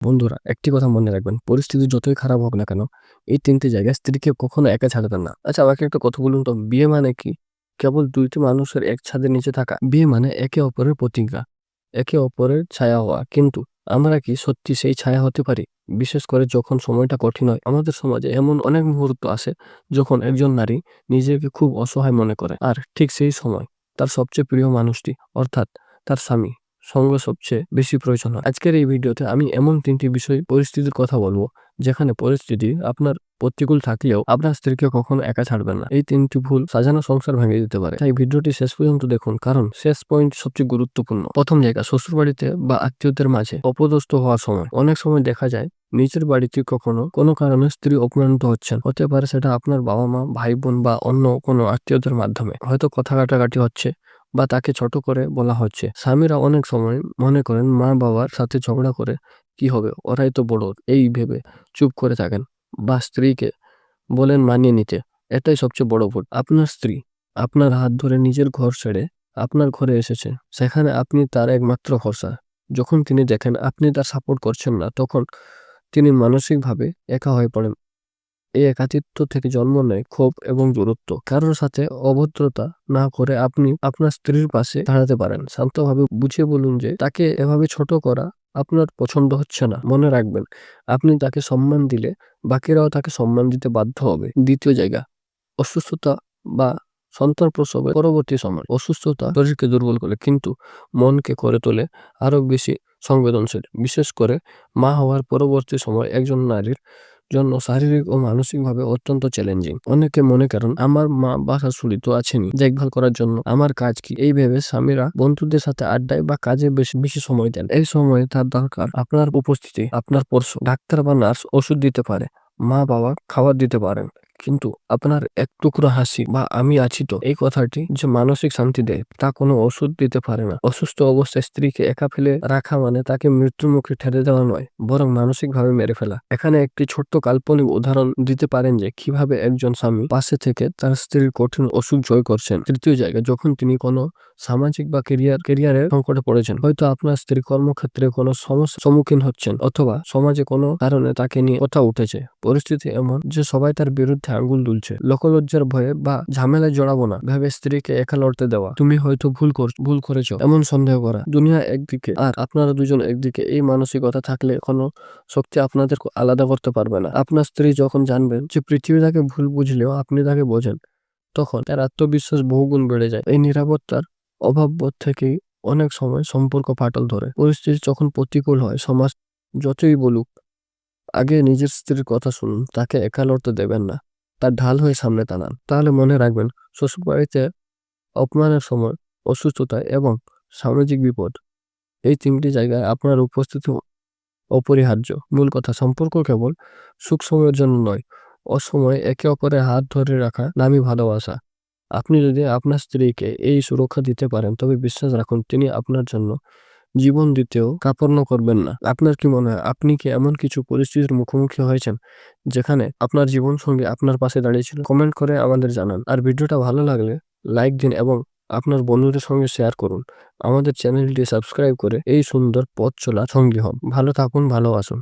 বন্ধুরা, একটি কথা মনে রাখবেন, পরিস্থিতি যতই খারাপ হোক না কেন, এই তিনটি জায়গায় স্ত্রীকে কখনো একা ছাড়বেন না। আচ্ছা আমাকে একটা কথা বলুন তো, বিয়ে মানে কি? কেবল দুইটি মানুষের এক ছাদের নিচে থাকা? বিয়ে মানে একে অপরের প্রতিজ্ঞা, একে অপরের ছায়া হওয়া। কিন্তু আমরা কি সত্যি সেই ছায়া হতে পারি? বিশেষ করে যখন সময়টা কঠিন হয়। আমাদের সমাজে এমন অনেক মুহূর্ত আসে, যখন একজন নারী নিজেকে খুব অসহায় মনে করে। আর ঠিক সেই সময় তার সবচেয়ে প্রিয় মানুষটি, অর্থাৎ তার স্বামী সঙ্গ সবচেয়ে বেশি প্রয়োজন হয়। আজকের এই ভিডিওতে আমি এমন তিনটি বিষয় পরিস্থিতির কথা বলব, যেখানে পরিস্থিতি আপনার প্রতিকূল থাকলেও আপনার স্ত্রীকে কখনো একা ছাড়বেন না। এই তিনটি ভুল সাজানো সংসার ভেঙে দিতে পারে। তাই ভিডিওটি শেষ পর্যন্ত দেখুন, কারণ শেষ পয়েন্ট সবচেয়ে গুরুত্বপূর্ণ। প্রথম জায়গা শ্বশুর বাড়িতে বা আত্মীয়দের মাঝে অপদস্থ হওয়ার সময়। অনেক সময় দেখা যায়, নিজের বাড়িতে কখনো কোনো কারণে স্ত্রী অপমানিত হচ্ছেন। হতে পারে সেটা আপনার বাবা মা ভাই বোন বা অন্য কোনো আত্মীয়দের মাধ্যমে। হয়তো কথা কাটাকাটি হচ্ছে বা তাকে ছোট করে বলা হচ্ছে। স্বামীরা অনেক সময় মনে করেন, মা বাবার সাথে ঝগড়া করে কি হবে? ওরাই তো বড়, এই ভেবে চুপ করে থাকেন বা স্ত্রীকে বলেন মানিয়ে নিতে। এটাই সবচেয়ে বড় ভুল। আপনার স্ত্রী আপনার হাত ধরে নিজের ঘর ছেড়ে আপনার ঘরে এসেছে। সেখানে আপনি তার একমাত্র ভরসা। যখন তিনি দেখেন আপনি তার সাপোর্ট করছেন না, তখন তিনি মানসিকভাবে একা হয়ে পড়েন। এই একাকিত্ব থেকে জন্ম নেয় ক্ষোভ এবং দূরত্ব। কারোর সাথে অভদ্রতা না করে আপনি আপনার স্ত্রীর পাশে দাঁড়াতে পারেন। শান্তভাবে বুঝিয়ে বলুন যে তাকে এভাবে ছোট করা আপনার পছন্দ হচ্ছে না। মনে রাখবেন, আপনি তাকে সম্মান দিলে বাকিরাও তাকে সম্মান দিতে বাধ্য হবে। দ্বিতীয় জায়গা, অসুস্থতা বা সন্তান প্রসবের পরবর্তী সময়। অসুস্থতা শরীরকে দুর্বল করে, কিন্তু মনকে করে তোলে আরও বেশি সংবেদনশীল। বিশেষ করে মা হওয়ার পরবর্তী সময় একজন নারীর জন্য শারীরিক ও মানসিকভাবে অত্যন্ত চ্যালেঞ্জিং অনেকে মনে করেন, আমার মা বা শাশুড়ি আছেনি দেখভাল করার জন্য আমার কাজ কি? এই ভেবে স্বামীরা বন্ধুদের সাথে আড্ডায় বা কাজে বেশি বেশি সময় দেন। এই সময়ে তার দরকার আপনার উপস্থিতি, আপনার পরশু ডাক্তার বা নার্স ওষুধ দিতে পারে মা বাবা খাবার দিতে পারেন। কিন্তু আপনার এক টুকরো হাসি বা আমি আছি তো, এই কথাটি যে মানসিক শান্তি দেয়, তা কোনো ওষুধ দিতে পারে না। অসুস্থ অবস্থায় স্ত্রীকে একা ফেলে রাখা মানে তাকে মৃত্যুর মুখে ঠেলে দেওয়া নয়, বরং মানসিকভাবে মেরে ফেলা। এখানে একটি ছোট্ট কাল্পনিক উদাহরণ দিতে পারেন যে কীভাবে একজন স্বামী পাশে থেকে তার স্ত্রীর কঠিন অসুখ জয় করছেন। তৃতীয় জায়গায়, যখন তিনি কোনো সামাজিক বা কেরিয়ার কেরিয়ারের সংকটে পড়েছেন। হয়তো আপনার স্ত্রী কর্মক্ষেত্রে কোনো সমস্যার সম্মুখীন হচ্ছেন অথবা সমাজে কোনো কারণে তাকে নিয়ে কথা উঠেছে। পরিস্থিতি এমন যে সবাই তার বিরুদ্ধে আঙ্গুল তুলছে। লোকলজ্জার ভয়ে বা ঝামেলায় জড়াবো না। ভেবে স্ত্রীকে একা লড়তে দেওয়া। তুমি হয়তো ভুল ভুল করেছ। এমন সন্দেহ করা। দুনিয়া একদিকে আর আপনারা দুজন একদিকে এই মানসিকতা থাকলে কোনো শক্তি আপনাদের আলাদা করতে পারবে না। আপনার স্ত্রী যখন জানবেন যে পৃথিবী তাকে ভুল বুঝলেও আপনি তাকে বোঝেন, তখন তার আত্মবিশ্বাস বহুগুণ বেড়ে যায়। এই নিরাপত্তার অভাববোধ থেকেই অনেক সময় সম্পর্ক ফাটল ধরে। পরিস্থিতি যখন প্রতিকূল হয়, সমাজ যতই বলুক, আগে নিজের স্ত্রীর কথা শুনুন, তাকে একা দেবেন না। তার ঢাল হয়ে সামনে টানান তাহলে মনে রাখবেন, শ্বশুরবাড়িতে অপমানের সময় অসুস্থতা এবং সামাজিক বিপদ, এই তিনটি জায়গায় আপনার উপস্থিতি অপরিহার্য। মূল কথা, সম্পর্ক কেবল সুখ সময়ের জন্য নয়, অসময়ে একে অপরের হাত ধরে রাখা নামই ভালোবাসা। আপনি যদি আপনার স্ত্রীকে এই সুরক্ষা দিতে পারেন, তবে বিশ্বাস রাখুন, তিনি আপনার জন্য জীবন দিতেও কাপড় করবেন না। আপনার কি মনে হয়, আপনি কি এমন কিছু পরিস্থিতির মুখোমুখি হয়েছেন, যেখানে আপনার জীবন সঙ্গে আপনার পাশে দাঁড়িয়েছিল কমেন্ট করে আমাদের জানান। আর ভিডিওটা ভালো লাগলে লাইক দিন এবং আপনার বন্ধুদের সঙ্গে শেয়ার করুন। আমাদের চ্যানেলটি সাবস্ক্রাইব করে এই সুন্দর পথ চলা সঙ্গী হন। ভালো থাকুন, ভালো আসুন